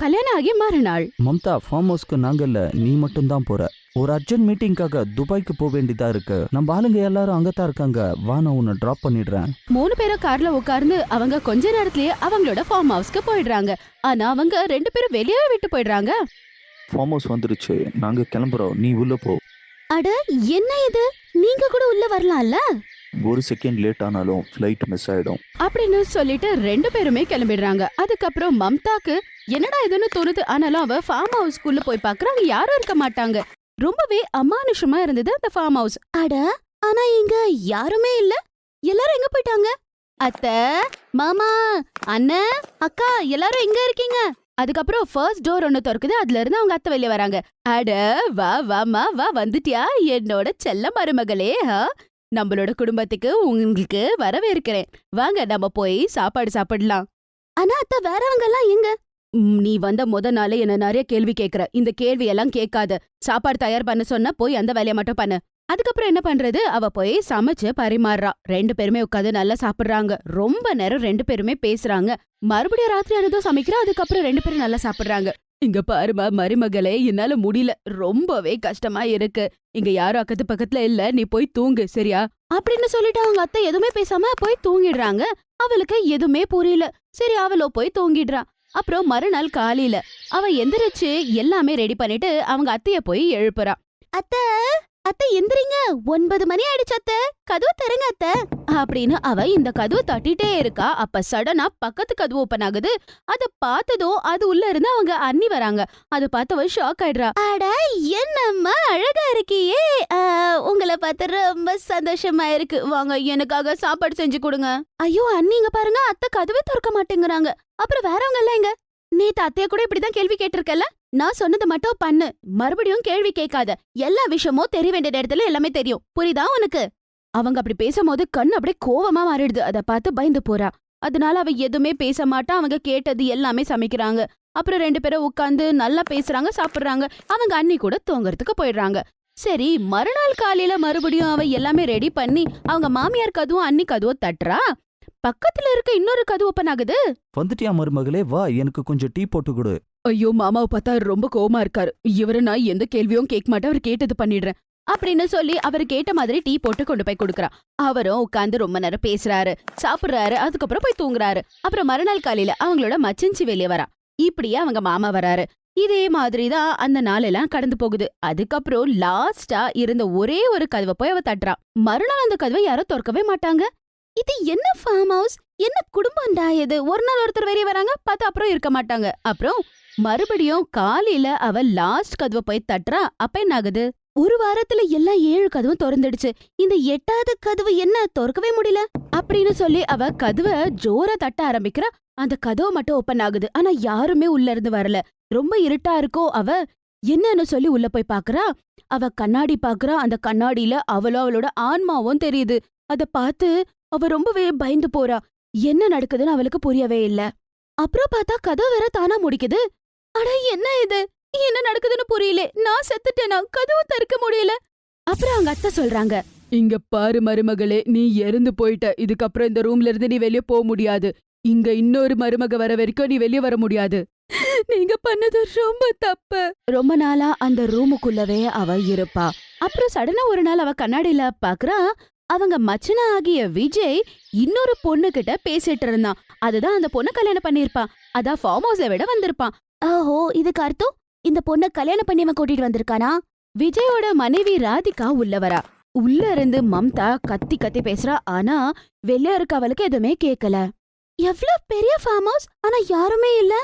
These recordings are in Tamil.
கல்யாணம் ஆகி மறுநாள். மம்தா ஃபார்ம் ஹவுஸ்க்கு நாங்க இல்ல நீ மட்டும் தான் போற. ஒரு அர்ஜென்ட் மீட்டிங்காக துபாய்க்கு போக வேண்டியதா இருக்கு. நம்ம ஆளுங்க எல்லாரும் அங்கதான் இருக்காங்க. வா நான் உன்னை டிராப் பண்ணிடுறேன். மூணு பேரும் கார்ல உட்கார்ந்து அவங்க கொஞ்ச நேரத்திலேயே அவங்களோட ஃபார்ம் ஹவுஸ்க்கு போயிடுறாங்க. ஆனா அவங்க ரெண்டு பேரும் வெளியே விட்டு போயிடுறாங்க. ஃபார்ம் ஹவுஸ் வந்துருச்சு. நாங்க கிளம்புறோம். நீ உள்ள போ. அட என்ன இது? நீங்க கூட உள்ள வரலாம்ல? ஒரு செகண்ட் லேட் ஆனாலும் ஃப்ளைட் மிஸ் ஆயிடும். அப்படின்னு சொல்லிட்டு ரெண்டு பேருமே கிளம்பிடுறாங்க. அதுக்கப்புறம் மம்தாக்கு என்னடா இதுன்னு தோணுது. ஆனாலும் அவ ஃபார்ம் ஹவுஸ்க்குள்ள போய் பாக்குறாங்க யாரும் இருக்க மாட்டாங்க. ரொம்பவே அமானுஷமா இருந்தது அந்த ஃபார்ம் ஹவுஸ் அட ஆனா இங்க யாருமே இல்ல. எல்லாரும் எங்க போயிட்டாங்க? அத்த மாமா அண்ணன் அக்கா எல்லாரும் எங்க இருக்கீங்க? அதுக்கப்புறம் ஃபர்ஸ்ட் டோர் ஒன்னு திறக்குது. அதுல இருந்து அவங்க அத்தை வெளியே வராங்க. அட வா வாமா வா வந்துட்டியா? என்னோட செல்ல மருமகளே நம்மளோட குடும்பத்துக்கு உங்களுக்கு வரவேற்கிறேன். வாங்க நம்ம போய் சாப்பாடு சாப்பிடலாம். ஆனா அத்தை வேறவங்க எல்லாம் எங்க? நீ வந்த முத நாளே என்ன நிறைய கேள்வி கேக்குற. இந்த கேள்வி எல்லாம் கேட்காத. சாப்பாடு தயார் பண்ண சொன்னா போய் அந்த வேலையை மட்டும் பண்ணு. அதுக்கப்புறம் என்ன பண்றது? அவ போய் சமைச்சு பரிமாறுறா. ரெண்டு பேருமே உட்காந்து நல்லா சாப்பிடுறாங்க. ரொம்ப நேரம் ரெண்டு பேருமே பேசுறாங்க. மறுபடியும் ராத்திரி ஆனதும் சமைக்கிறா. அதுக்கப்புறம் ரெண்டு பேரும் நல்லா சாப்பிடுறாங்க. இங்க பாருமா மருமகளே என்னால முடியல. ரொம்பவே கஷ்டமா இருக்கு. இங்க யாரும் அக்கத்து பக்கத்துல இல்ல. நீ போய் தூங்கு சரியா? அப்படின்னு சொல்லிட்டு அவங்க அத்தை எதுவுமே பேசாம போய் தூங்கிடுறாங்க. அவளுக்கு எதுவுமே புரியல. சரி அவளோ போய் தூங்கிடுறா. அப்புறம் மறுநாள் காலையில அவன் எந்திரிச்சு எல்லாமே ரெடி பண்ணிட்டு அவங்க அத்தைய போய் எழுப்புறான். அத்தை! அத்தை எந்திரிங்க. ஒன்பது மணி ஆயிடுச்சு அத்தை. கதவு தருங்க அத்தை. அப்படின்னு அவ இந்த கதவு தட்டிட்டே இருக்கா. அப்ப சடனா பக்கத்து கதவு ஓபன் ஆகுது. அத பார்த்ததோ அது உள்ள இருந்து அவங்க அண்ணி வராங்க. அது பார்த்தவ ஷாக் ஆயிடுறா. அட என்னம்மா அழகா இருக்கியே. உங்களை பார்த்து ரொம்ப சந்தோஷமா இருக்கு. வாங்க எனக்காக சாப்பாடு செஞ்சு கொடுங்க. ஐயோ அண்ணிங்க பாருங்க. அத்தை கதவை திறக்க மாட்டேங்கிறாங்க. அப்புறம் வேறவங்க எல்லாம் எங்க? நேத்து அத்தைய கூட இப்படிதான் கேள்வி கேட்டிருக்கல நான் சொன்னது மட்டும் பண்ணு. மறுபடியும் கேள்வி கேட்காத. எல்லா விஷயமும் தெரிய வேண்டிய இடத்துல எல்லாமே தெரியும். புரியுதா உனக்கு? அவங்க அப்படி பேசும்போது கண் அப்படியே கோவமா மாறிடுது. அத பார்த்து பயந்து போறா. அதனால அவ எதுவுமே பேச மாட்டா. அவங்க கேட்டது எல்லாமே சமைக்கிறாங்க. அப்புறம் ரெண்டு பேரும் உட்காந்து நல்லா பேசுறாங்க சாப்பிடுறாங்க. அவங்க அண்ணி கூட தூங்குறதுக்கு போயிடுறாங்க. சரி மறுநாள் காலையில மறுபடியும் அவ எல்லாமே ரெடி பண்ணி அவங்க மாமியார் கதுவும் அண்ணி கதுவும் தட்டுறா? பக்கத்துல இருக்க இன்னொரு கது ஓப்பன் ஆகுது? வந்துட்டியா மருமகளே? வா எனக்கு கொஞ்சம் டீ போட்டு கொடு. ஐயோ மாமாவை பார்த்தா ரொம்ப கோவமா இருக்காரு. இவரை நான் எந்த கேள்வியும் கேட்க மாட்டேன். அவர் கேட்டது பண்ணிடுறேன். அப்படின்னு சொல்லி அவர் கேட்ட மாதிரி டீ போட்டு கொண்டு போய் கொடுக்கறா அவரும் உட்காந்து ரொம்ப நேரம் பேசுறாரு சாப்பிடுறாரு அதுக்கப்புறம் போய் தூங்குறாரு. அப்புறம் மறுநாள் காலையில அவங்களோட மச்சஞ்சி வெளியே வரா. இப்படியே அவங்க மாமா வராரு. இதே மாதிரி தான் அந்த நாளெல்லாம் கடந்து போகுது. அதுக்கப்புறம் லாஸ்டா இருந்த ஒரே ஒரு கதவை போய் அவ தட்டுறா. மறுநாள் அந்த கதவை யாரும் திறக்கவே மாட்டாங்க. இது என்ன ஃபார்ம் ஹவுஸ் என்ன குடும்பம்டா இது? ஒரு நாள் ஒருத்தர் வெளியே வராங்க பார்த்தா அப்புறம் இருக்க மாட்டாங்க. அப்புறம் மறுபடியும் காலையில அவ லாஸ்ட் கதவை போய் தட்டுறா. அப்ப என்ன ஆகுது ஒரு வாரத்துல எல்லா ஏழு கதவும் திறந்துடுச்சு. இந்த எட்டாவது கதவு என்ன திறக்கவே முடியல. அப்படின்னு சொல்லி அவ கதவை ஜோரா தட்ட ஆரம்பிக்கிறா. அந்த கதவு மட்டும் ஓப்பன் ஆகுது. ஆனா யாருமே உள்ள இருந்து வரல. ரொம்ப இருட்டா இருக்கோ அவ? என்னன்னு சொல்லி உள்ள போய் பாக்குறா. அவ கண்ணாடி பாக்குறா. அந்த கண்ணாடியில அவளும் அவளோட ஆன்மாவும் தெரியுது. அத பார்த்து அவ ரொம்பவே பயந்து போறா. என்ன நடக்குதுன்னு அவளுக்கு புரியவே இல்ல. அப்புறம் பார்த்தா கதவு வேற தானா முடிக்குது. அட என்ன இது? என்ன நடக்குதுன்னு புரியல. நான் செத்துட்டேனா? கதவு திறக்க முடியல. அப்புறம் அவங்க அத்தை சொல்றாங்க. இங்க பாரு மருமகளே நீ இறந்து போயிட்ட. இதுக்கப்புறம் இந்த ரூம்ல இருந்து நீ வெளிய போக முடியாது. இங்க இன்னொரு மருமக வர வரைக்கும் நீ வெளிய வர முடியாது. நீங்க பண்ணது ரொம்ப தப்பு. ரொம்ப நாளா அந்த ரூமுக்குள்ளவே அவ இருப்பா. அப்புறம் சடனா ஒரு நாள் அவ கண்ணாடியில பாக்குறா அவங்க மச்சனா ஆகிய விஜய் இன்னொரு பொண்ணு கிட்ட பேசிட்டு இருந்தான். அதுதான் அந்த பொண்ணு கல்யாணம் பண்ணிருப்பான் அதான் ஃபார்ம் ஹவுஸை விட வந்திருப்பான். ஓஹோ இதுக்கு அர்த்தம்? இந்த பொண்ண கல்யாணம் பண்ணிவன் கூட்டிட்டு வந்திருக்கானா? விஜயோட மனைவி ராதிகா உள்ள வரா உள்ள இருந்து மம்தா கத்தி கத்தி பேசுறா. ஆனா வெளிய இருக்க அவளுக்கு எதுவுமே கேக்கல. எவ்ளோ பெரிய ஃபார்ம் ஹவுஸ் ஆனா யாருமே இல்ல.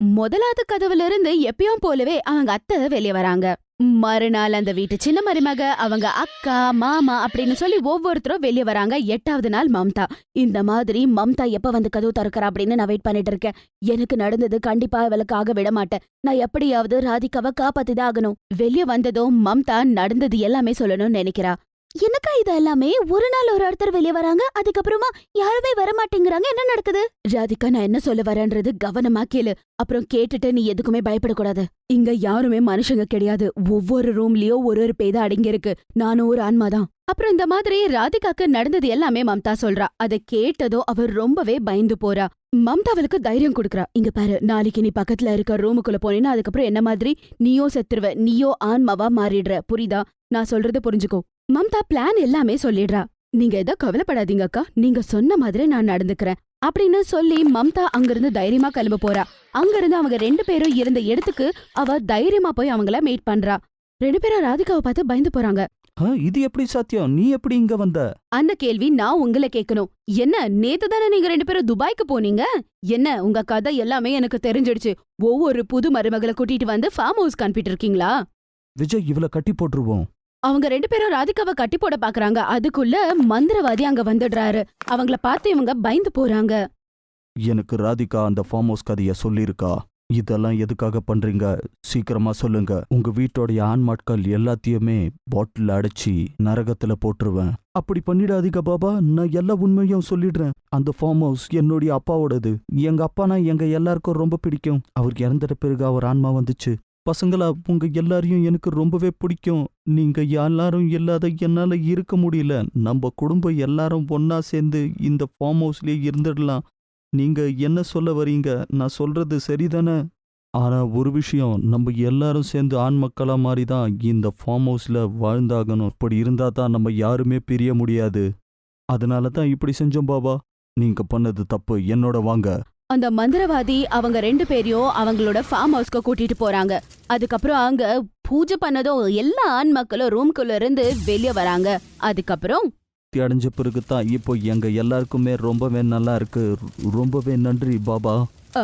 முதலாவது கதவுல இருந்து எப்பயும் போலவே அவங்க அத்தை வெளிய வராங்க. மறுநாள் அந்த வீட்டு சின்ன மருமக அவங்க அக்கா மாமா அப்படின்னு சொல்லி ஒவ்வொருத்தரும் வெளிய வராங்க. எட்டாவது நாள் மம்தா. இந்த மாதிரி மம்தா எப்ப வந்து கதவு திறக்கறா அப்படின்னு நான் வெயிட் பண்ணிட்டு இருக்கேன். எனக்கு நடந்தது கண்டிப்பா அவளுக்காக விட மாட்டேன். நான் எப்படியாவது ராதிகாவை காப்பாத்திதான் ஆகணும். வெளிய வந்ததும் மம்தா நடந்தது எல்லாமே சொல்லணும்னு நினைக்கிறா. என்னக்கா இது எல்லாமே? ஒரு நாள் ஒரு ஒருத்தர் வெளியே வராங்க அதுக்கப்புறமா யாருமே வர மாட்டேங்கிறாங்க என்ன நடக்குது? ராதிகா நான் என்ன சொல்ல வரேன்றது கவனமா கேளு. அப்புறம் கேட்டுட்டு நீ எதுக்குமே பயப்படக்கூடாது. இங்க யாருமே மனுஷங்க கிடையாது. ஒவ்வொரு ரூம்லயும் ஒரு ஒரு பேத அடங்கி இருக்கு நானும் ஒரு ஆன்மாதான். அப்புறம் இந்த மாதிரி ராதிகாக்கு நடந்தது எல்லாமே மம்தா சொல்றா. அதை கேட்டதோ அவர் ரொம்பவே பயந்து போறா. மம்தாவளுக்கு தைரியம் கொடுக்குறா. இங்க பாரு நாளைக்கு நீ பக்கத்துல இருக்க ரூமுக்குள்ள போனேன்னா அதுக்கப்புறம் என்ன மாதிரி நீயோ செத்துருவ நீயோ ஆன்மாவா மாறிடுற. புரியுதா? நான் சொல்றது புரிஞ்சுக்கோ. மம்தா பிளான் எல்லாமே சொல்லிடுறா. நீங்க எதோ கவலைப்படாதீங்க அக்கா. நீங்க சொன்ன மாதிரி நான் நடந்துக்கிறேன். அப்படின்னு சொல்லி மம்தா அங்கிருந்து தைரியமா கிளம்ப போறா. அங்கிருந்து அவங்க ரெண்டு பேரும் இருந்த இடத்துக்கு அவ தைரியமா போய் அவங்கள மீட் பண்றா. ரெண்டு பேரும் ராதிகாவை பார்த்து பயந்து போறாங்க. இது எப்படி சாத்தியம்? நீ எப்படி இங்க வந்த? அந்த கேள்வி நான் உங்களை கேட்கணும் என்ன நேத்து தானே நீங்க ரெண்டு பேரும் துபாய்க்கு போனீங்க? என்ன உங்க கதை எல்லாமே எனக்கு தெரிஞ்சிடுச்சு. ஒவ்வொரு புது மருமகளை கூட்டிட்டு வந்து ஃபார்ம் ஹவுஸ்க்கு அனுப்பிட்டு இருக்கீங்களா? விஜய் இவள கட்டி போட்டுருவோம். அவங்க ரெண்டு பேரும் ராதிகாவை கட்டி போட பாக்குறாங்க. அதுக்குள்ள மந்திரவாதி அங்க வந்துடுறாரு. அவங்கள பார்த்து இவங்க பயந்து போறாங்க. எனக்கு ராதிகா அந்த ஃபார்ம் ஹவுஸ் கதைய சொல்லியிருக்கா. இதெல்லாம் எதுக்காக பண்றீங்க? சீக்கிரமா சொல்லுங்க. உங்க வீட்டோடைய ஆண்மாட்கள் எல்லாத்தையுமே பாட்டில் அடைச்சி நரகத்துல போட்டுருவேன். அப்படி பண்ணிடாதீங்க பாபா. நான் எல்லா உண்மையும் சொல்லிடுறேன். அந்த ஃபார்ம் ஹவுஸ் என்னுடைய அப்பாவோடது. எங்க அப்பானா எங்க எல்லாருக்கும் ரொம்ப பிடிக்கும். அவர் இறந்துட்ட பிறகு அவர் ஆன்மா வந்துச்சு. பசங்களா உங்க எல்லாரையும் எனக்கு ரொம்பவே பிடிக்கும். நீங்க எல்லாரும் இல்லாத என்னால இருக்க முடியல. நம்ம குடும்பம் எல்லாரும் ஒன்னா சேர்ந்து இந்த ஃபார்ம் ஹவுஸ்லயே இருந்துடலாம். நீங்க என்ன சொல்ல வரீங்க? நான் சொல்றது சரிதானே? ஆனா ஒரு விஷயம் நம்ம எல்லாரும் சேர்ந்து ஆண் மக்களா மாதிரி தான் இந்த ஃபார்ம் ஹவுஸ்ல வாழ்ந்தாகணும். இப்படி இருந்தா தான் நம்ம யாருமே பிரிய முடியாது. அதனால தான் இப்படி செஞ்சோம் பாபா. நீங்க பண்ணது தப்பு. என்னோட வாங்க. அந்த மந்திரவாதி அவங்க ரெண்டு பேரையும் அவங்களோட ஃபார்ம் ஹவுஸ்க்கு கூட்டிட்டு போறாங்க. அதுக்கப்புறம் அங்க பூஜை பண்ணதும் எல்லா ஆண் மக்களும் ரூம்குள்ள இருந்து வெளியே வராங்க. அதுக்கப்புறம் திருப்தி அடைஞ்ச பிறகு தான் இப்போ எங்க எல்லாருக்குமே ரொம்பவே நல்லா இருக்கு. ரொம்பவே நன்றி பாபா.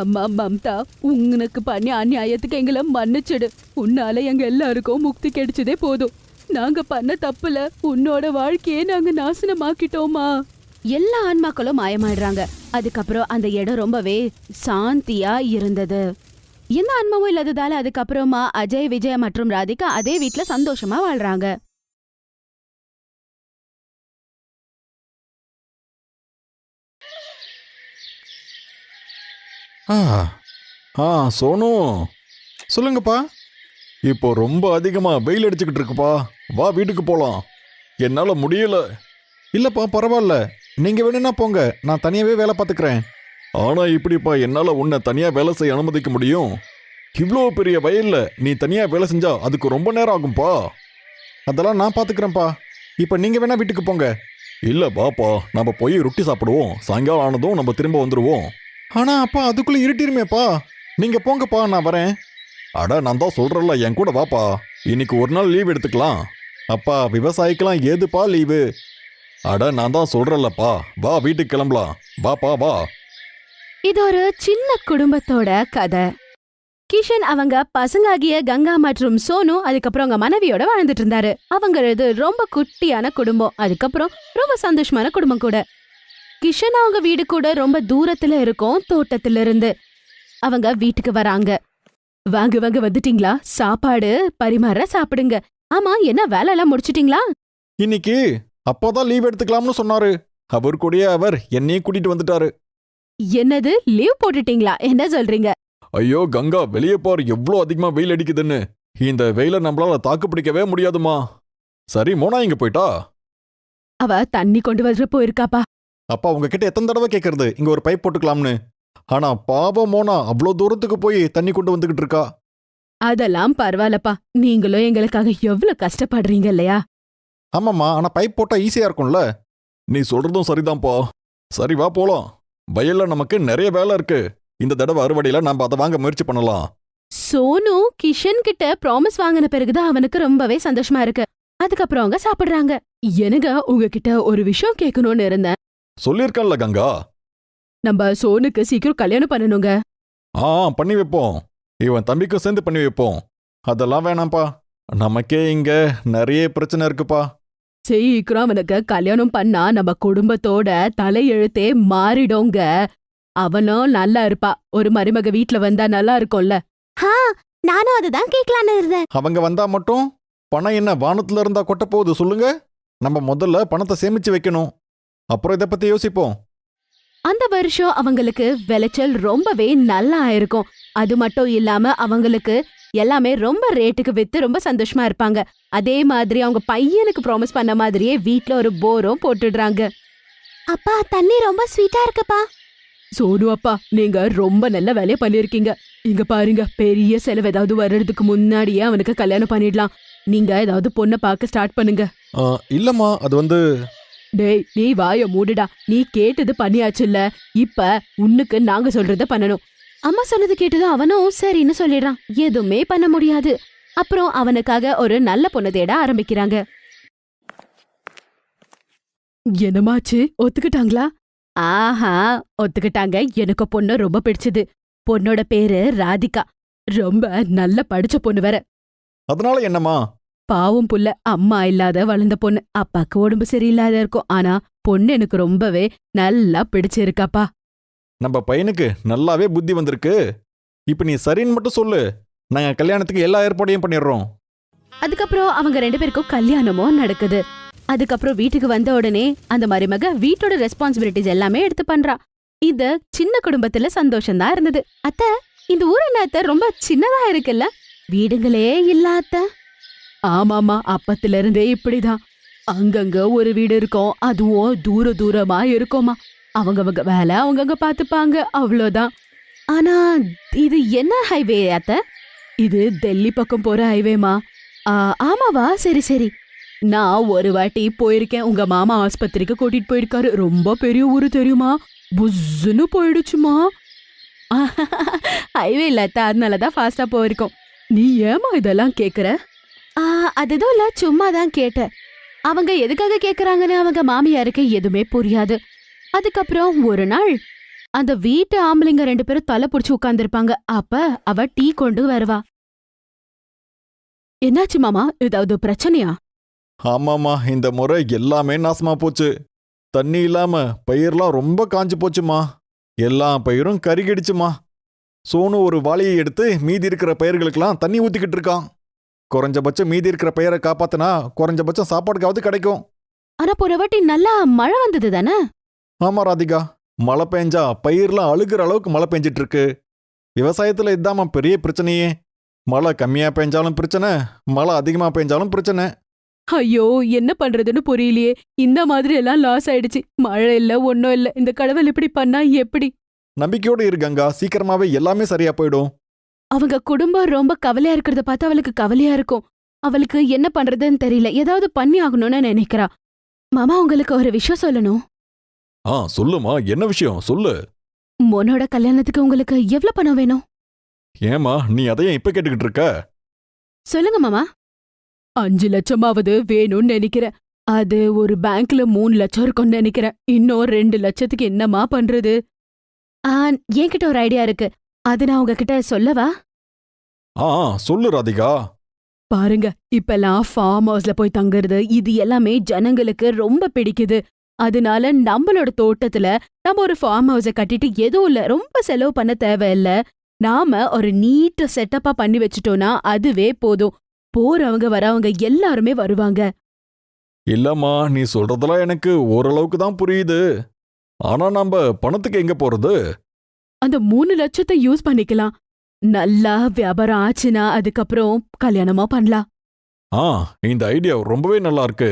அம்மா மம்தா உனக்கு பண்ணி அநியாயத்துக்கு எங்களை மன்னிச்சிடு. உன்னால எங்க எல்லாருக்கும் முக்தி கிடைச்சதே போதும். நாங்க பண்ண தப்புல உன்னோட வாழ்க்கையே நாங்க நாசனமாக்கிட்டோமா? எல்லா ஆன்மாக்களும் மாயமாயிடுறாங்க. அதுக்கப்புறம் அந்த இடம் ரொம்பவே சாந்தியா இருந்தது. எந்த ஆன்மாவும் இல்லாததால அதுக்கப்புறமா அஜய் விஜய் மற்றும் ராதிகா அதே வீட்டுல சந்தோஷமா வாழ்றாங்க. ஆ ஆ சோனு சொல்லுங்கப்பா. இப்போ ரொம்ப அதிகமாக வெயில் அடிச்சுக்கிட்டு இருக்குப்பா. வா வீட்டுக்கு போகலாம் என்னால் முடியல. இல்லைப்பா பரவாயில்ல. நீங்கள் வேணும்னா போங்க. நான் தனியாகவே வேலை பார்த்துக்கிறேன். ஆனால் இப்படிப்பா என்னால் உன்னை தனியாக வேலை செய்ய அனுமதிக்க முடியும்? இவ்வளோ பெரிய வயலில் நீ தனியாக வேலை செஞ்சா அதுக்கு ரொம்ப நேரம் ஆகும்பா? அதெல்லாம் நான் பார்த்துக்கிறேன்ப்பா. இப்போ நீங்கள் வேணா வீட்டுக்கு போங்க. இல்லை பாப்பா நம்ம போய் ரொட்டி சாப்பிடுவோம். சாயங்காலம் ஆனதும் நம்ம திரும்ப வந்துடுவோம் ஆனா அப்பா அதுக்குள்ள இருட்டிருமேப்பா நீங்க போங்கப்பா நான் வரேன். அட நான் தான் சொல்றேன்ல என் கூட வாப்பா. இன்னைக்கு ஒரு நாள் லீவ் எடுத்துக்கலாம். அப்பா விவசாயிக்கெல்லாம் ஏதுப்பா லீவு? அட நான் தான் சொல்றேன்லப்பா. வா வீட்டுக்கு கிளம்பலாம். வாப்பா வா. இது ஒரு சின்ன குடும்பத்தோட கதை. கிஷன் அவங்க பசங்காகிய கங்கா மற்றும் சோனு அதுக்கப்புறம் அவங்க மனைவியோட வாழ்ந்துட்டு இருந்தாரு. அவங்களது ரொம்ப குட்டியான குடும்பம். அதுக்கப்புறம் ரொம்ப சந்தோஷமான குடும்பம் கூட. கிஷன் அவங்க வீடு கூட ரொம்ப தூரத்துல இருக்கும் தோட்டத்துல இருந்து அவங்க வீட்டுக்கு வராங்க. வாங்க வாங்க வந்துட்டீங்களா? சாப்பாடு பரிமாற சாப்பிடுங்க. ஆமா என்ன வேலை எல்லாம் முடிச்சிட்டீங்களா? இன்னைக்கு அப்போதான் லீவ் எடுத்துக்கலாம்னு சொன்னாரு. அவர் கூடயே அவர் என்னையும் கூட்டிட்டு வந்துட்டாரு. என்னது? லீவ் போட்டுட்டீங்களா? என்ன சொல்றீங்க? ஐயோ கங்கா வெளியே பார் எவ்வளோ அதிகமா வெயில் அடிக்குதுன்னு. இந்த வெயில நம்மளால தாக்கு பிடிக்கவே முடியாதுமா சரி மோனா இங்க போயிட்டா? அவ தண்ணி கொண்டு வர போயிருக்காப்பா. அப்பா உங்ககிட்ட எத்தனை தடவை கேட்கறது இங்க ஒரு பைப் போட்டுக்கலாம்னு. ஆனா பாவம் மோனா அவ்வளோ தூரத்துக்கு போய் தண்ணி கொண்டு வந்துகிட்டு இருக்கா. அதெல்லாம் பரவாயில்லப்பா. நீங்களும் எங்களுக்காக எவ்வளவு கஷ்டப்படுறீங்க இல்லையா? ஆமாம்மா ஆனா பைப் போட்டா ஈஸியா இருக்கும்ல? நீ சொல்றதும் சரிதான்ப்பா. சரி வா போலாம். வயல்ல நமக்கு நிறைய வேலை இருக்கு. இந்த தடவை அறுவடையில நம்ம அதை வாங்க முயற்சி பண்ணலாம். சோனு கிஷன் கிட்ட ப்ராமிஸ் வாங்கின பிறகுதான் அவனுக்கு ரொம்பவே சந்தோஷமா இருக்கு. அதுக்கப்புறம் அவங்க சாப்பிடுறாங்க. எனக்கு உங்ககிட்ட ஒரு விஷயம் கேட்கணும்னு இருந்தேன். சொல்லியிருக்கேன்ல கங்கா. நம்ம சோனுக்கு சீக்கிரம் கல்யாணம் பண்ணணுங்க. ஆ பண்ணி வைப்போம். இவன் தம்பிக்கும் சேர்ந்து பண்ணி வைப்போம். அதெல்லாம் வேணாம்ப்பா. நமக்கே இங்க நிறைய பிரச்சனை இருக்குப்பா. சீக்கிரம் அவனுக்கு கல்யாணம் பண்ணா நம்ம குடும்பத்தோட தலையெழுத்தே மாறிடுங்க. அவனும் நல்லா இருப்பா. ஒரு மருமக வீட்ல வந்தா நல்லா இருக்கும்ல. நானும் அதுதான் கேட்கலான்னு இருந்தேன். அவங்க வந்தா மட்டும் பணம் என்ன வானத்துல இருந்தா கொட்ட போகுது சொல்லுங்க. நம்ம முதல்ல பணத்தை சேமிச்சு வைக்கணும். அப்புறம் இதை பத்தி யோசிப்போம். அந்த வருஷம் அவங்களுக்கு விளைச்சல் ரொம்பவே நல்லா ஆயிருக்கும் அது மட்டும் இல்லாம அவங்களுக்கு எல்லாமே ரொம்ப ரேட்டுக்கு வித்து ரொம்ப சந்தோஷமா இருப்பாங்க. அதே மாதிரி அவங்க பையனுக்கு ப்ராமிஸ் பண்ண மாதிரியே வீட்ல ஒரு போரும் போட்டுடுறாங்க. அப்பா தண்ணி ரொம்ப ஸ்வீட்டா இருக்குப்பா. சோனு அப்பா நீங்க ரொம்ப நல்ல வேலையை பண்ணிருக்கீங்க. இங்க பாருங்க பெரிய செலவு ஏதாவது வர்றதுக்கு முன்னாடியே அவனுக்கு கல்யாணம் பண்ணிடலாம். நீங்க ஏதாவது பொண்ணை பார்க்க ஸ்டார்ட் பண்ணுங்க. இல்லம்மா அது வந்து டேய் நீ வாய மூடுடா. நீ கேட்டது பண்ணியாச்சுல்ல. இப்ப உன்னுக்கு நாங்க சொல்றத பண்ணணும். அம்மா சொன்னது கேட்டதும் அவனும் சரின்னு சொல்லிடுறான். எதுவுமே பண்ண முடியாது. அப்புறம் அவனுக்காக ஒரு நல்ல பொண்ணு தேட ஆரம்பிக்கிறாங்க. என்னமாச்சு ஒத்துக்கிட்டாங்களா? ஆஹா ஒத்துக்கிட்டாங்க. எனக்கு பொண்ணு ரொம்ப பிடிச்சது. பொண்ணோட பேரு ராதிகா. ரொம்ப நல்ல படிச்ச பொண்ணு வேற. அதனால என்னம்மா? பாவம் புள்ள. அம்மா இல்லாத வளர்ந்த பொண்ணு. அப்பாக்கு உடம்பு சரியில்லாத இருக்கும். ஆனா பொண்ணு எனக்கு ரொம்பவே நல்லா பிடிச்சிருக்காப்பா. நம்ம பையனுக்கு நல்லாவே புத்தி வந்திருக்கு. இப்போ நீ சரின்னு மட்டும் சொல்லு. நாங்கள் கல்யாணத்துக்கு எல்லா ஏற்பாடையும் பண்ணிடுறோம். அதுக்கப்புறம் அவங்க ரெண்டு பேருக்கும் கல்யாணமும் நடக்குது. அதுக்கப்புறம் வீட்டுக்கு வந்த உடனே அந்த மருமக வீட்டோட ரெஸ்பான்சிபிலிட்டிஸ் எல்லாமே எடுத்து பண்றா. இந்த சின்ன குடும்பத்துல சந்தோஷம் தான் இருந்தது. அத்த இந்த ஊர் என்ன ரொம்ப சின்னதா இருக்குல்ல? வீடுங்களே இல்ல அத்த. ஆமாமா அப்பத்துல இருந்தே இப்படிதான். அங்கங்க ஒரு வீடு இருக்கும் அதுவும் தூர தூரமா இருக்குமா அவங்கவங்க வேலை அவங்கவங்க பார்த்துப்பாங்க அவ்வளோதான். ஆனா இது என்ன ஹைவே அத்த? இது டெல்லி பக்கம் போற ஹைவேமா ஆ, ஆமாவா? சரி சரி. நான் ஒரு வாட்டி போயிருக்கேன். உங்க மாமா ஆஸ்பத்திரிக்கு கூட்டிட்டு போயிருக்காரு. ரொம்ப பெரிய ஊரு தெரியுமா? புஸ்ஸுன்னு போயிடுச்சுமா? ஹைவே இல்லை அதனால தான் ஃபாஸ்டா போயிருக்கோம். நீ ஏமா இதெல்லாம் கேக்குற? ஆ, அது எதுவும் இல்ல. சும்மா தான் கேட்டேன். அவங்க எதுக்காக கேக்குறாங்கன்னு அவங்க மாமியாருக்கு எதுவுமே புரியாது. அதுக்கப்புறம் ஒரு நாள் அந்த வீட்டு ஆம்பளைங்க ரெண்டு பேரும் தலை புடிச்சு உட்கார்ந்திருப்பாங்க. அப்ப அவ டீ கொண்டு வருவா. என்னாச்சு மாமா? ஏதாவது பிரச்சனையா? ஆமாம்மா இந்த முறை எல்லாமே நாசமா போச்சு. தண்ணி இல்லாம பயிர்லாம் ரொம்ப காஞ்சு போச்சுமா எல்லா பயிரும் கருகிடுச்சுமா சோனு ஒரு வாளியை எடுத்து மீதி இருக்கிற பயிர்களுக்கெல்லாம் தண்ணி ஊத்திக்கிட்டு இருக்கான். குறைஞ்சபட்சம் மீதி இருக்கிற பயிரை காப்பாத்தினா குறைஞ்சபட்சம் சாப்பாடுக்காவது கிடைக்கும். ஆனா போன வாட்டி நல்லா மழை வந்தது தானே? ஆமா ராதிகா. மழை பெஞ்சா பயிர்லாம் அழுகிற அளவுக்கு மழை பெஞ்சிட்டு இருக்கு விவசாயத்துல இதாம்மா பெரிய பிரச்சனையே. மழை கம்மியா பெஞ்சாலும் பிரச்சனை மழை அதிகமா பெஞ்சாலும் பிரச்சனை. ஐயோ என்ன பண்றதுன்னு புரியலையே. இந்த மாதிரி எல்லாம் லாஸ் ஆயிடுச்சு. மழை இல்ல ஒன்னும் இல்ல. இந்த கடவுள் இப்படி பண்ணா எப்படி? நம்பிக்கையோடு இரு கங்கா. சீக்கிரமாவே எல்லாமே சரியா போயிடும். அவங்க குடும்பம் ரொம்ப கவலையா இருக்கிறத பார்த்து அவளுக்கு கவலையா இருக்கும். அவளுக்கு என்ன பண்றதுன்னு தெரியல. ஏதாவது பண்ணி ஆகணும்னு நினைக்கிறா. மாமா உங்களுக்கு ஒரு விஷயம் சொல்லணும். ஆ சொல்லுமா என்ன விஷயம்? சொல்லு. மோனோட கல்யாணத்துக்கு உங்களுக்கு எவ்வளவு பணம் வேணும்? ஏமா நீ அதையும் இப்ப கேட்டுக்கிட்டு இருக்க? சொல்லுங்க மாமா. அஞ்சு லட்சமாவது வேணும்னு நினைக்கிறேன். அது ஒரு பேங்க்ல மூணு லட்சம் இருக்கும்னு நினைக்கிறேன். இன்னும் ரெண்டு லட்சத்துக்கு என்னமா பண்றது? ஆ, என்கிட்ட ஒரு ஐடியா இருக்கு. அது நான் உங்ககிட்ட சொல்லவா? ஆ ஆ, சொல்லு ராதிகா. பாருங்க இப்பெல்லாம் ஃபார்ம் ஹவுஸ்ல போய் தங்குறது இது எல்லாமே ஜனங்களுக்கு ரொம்ப பிடிக்குது. அதனால நம்மளோட தோட்டத்துல நம்ம ஒரு ஃபார்ம் ஹவுஸ கட்டிட்டு எதுவும் இல்ல ரொம்ப செலவு பண்ண தேவையில்ல. நாம ஒரு நீட்ட செட்டப்பா பண்ணி வச்சுட்டோம்னா அதுவே போதும். போறவங்க வரவங்க எல்லாருமே வருவாங்க. இல்லம்மா நீ சொல்றதெல்லாம் எனக்கு ஓரளவுக்கு தான் புரியுது. ஆனா நம்ம பணத்துக்கு எங்க போறது? அந்த மூணு லட்சத்தை யூஸ் பண்ணிக்கலாம். நல்லா வியாபாரம் ஆச்சுன்னா அதுக்கப்புறம் கல்யாணமா பண்ணலாம். ஆ இந்த ஐடியா ரொம்பவே நல்லா இருக்கு.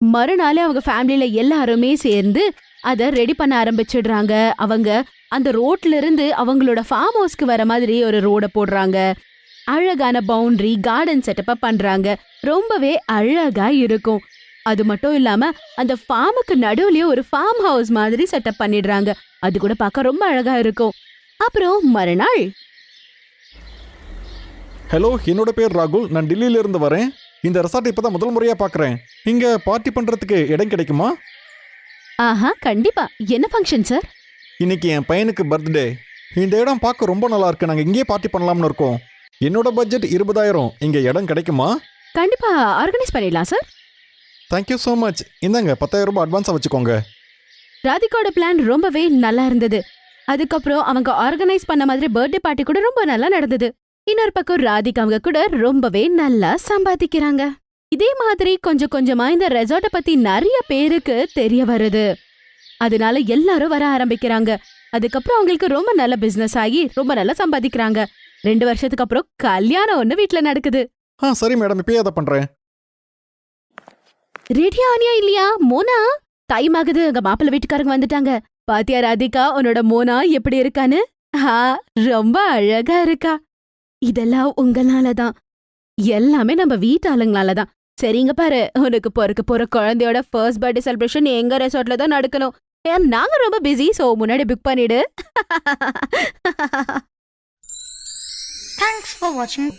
மறுநாளே அவங்க ஃபேமிலியில எல்லாருமே சேர்ந்து அதை ரெடி பண்ண ஆரம்பிச்சிடுறாங்க. அவங்க அந்த ரோட்ல இருந்து அவங்களோட ஃபார்ம் ஹவுஸ்க்கு வர மாதிரி ஒரு ரோடை போடுறாங்க. அழகான பவுண்டரி கார்டன் செட்டப்பா பண்றாங்க. ரொம்பவே அழகா இருக்கும். அது மட்டும் இல்லாம அந்த ஃபார்முக்கு நடுவுலயே ஒரு ஃபார்ம் ஹவுஸ் மாதிரி செட்டப் பண்ணிடுறாங்க. அது கூட பார்க்க ரொம்ப அழகா இருக்கும். அப்புறம் மறுநாள். ஹலோ என்னோட பேர் ராகுல். நான் டெல்லியில இருந்து வரேன். இந்த ரெசார்ட் இப்பதான் முதல் முறையா பாக்குறேன். இங்க பார்ட்டி பண்றதுக்கு இடம் கிடைக்குமா? ஆஹா கண்டிப்பா. என்ன ஃபங்க்ஷன் சார் இன்னைக்கு என் பையனுக்கு பர்த்டே இந்த இடம் பார்க்க ரொம்ப நல்லா இருக்கு. நாங்க இங்கேயே பார்ட்டி பண்ணலாம்னு இருக்கோம். என்னோட பட்ஜெட் இருபதாயிரம். இங்க இடம் கிடைக்குமா? கண்டிப்பா ஆர்கனைஸ் பண்ணிடலாம் சார் தேங்க்யூ ஸோ மச் இந்தாங்க பத்தாயிரம் ரூபாய் அட்வான்ஸா வச்சுக்கோங்க. ராதிகாவோட பிளான் ரொம்பவே நல்லா இருந்தது. அதுக்கப்புறம் அவங்க ஆர்கனைஸ் பண்ண மாதிரி பர்த்டே பார்ட்டி கூட ரொம்ப நல்லா நடந்தது. இன்னொரு பக்கம் ராதிகா அவங்க கூட ரொம்பவே நல்லா சம்பாதிக்கிறாங்க. இதே மாதிரி கொஞ்சம் கொஞ்சமா இந்த ரெசார்ட்ட பத்தி நிறைய பேருக்கு தெரிய வருது. அதனால எல்லாரும் வர ஆரம்பிக்கிறாங்க. அதுக்கப்புறம் அவங்களுக்கு ரொம்ப நல்ல பிசினஸ் ஆகி ரொம்ப நல்லா சம்பாதிக்கிறாங்க. ரெண்டு வருஷத்துக்கு அப்புறம் கல்யாணம் ஒண்ணு வீட்ல நடக்குது. ஆ சரி மேடம் இப்பயே அதை பண்றேன். ரெடி ஆனியா இல்லையா மோனா? டைம் ஆகுது அங்க மாப்பிள்ளை வீட்டுக்காரங்க வந்துட்டாங்க. பாத்தியா ராதிகா உன்னோட மோனா எப்படி இருக்கான்னு? ஆ ரொம்ப அழகா இருக்கா. இதெல்லாம் உங்களால தான் எல்லாமே நம்ம வீட்டு ஆளுங்களால தான் சரிங்க பாரு உனக்கு பொறுக்க போற குழந்தையோட ஃபர்ஸ்ட் பர்த்டே செலிப்ரேஷன் எங்க ரெசார்ட்ல தான் நடக்கணும். ஏன் நாங்க ரொம்ப பிஸி சோ முன்னாடி புக் பண்ணிடு. தேங்க்ஸ் ஃபார் வாட்சிங்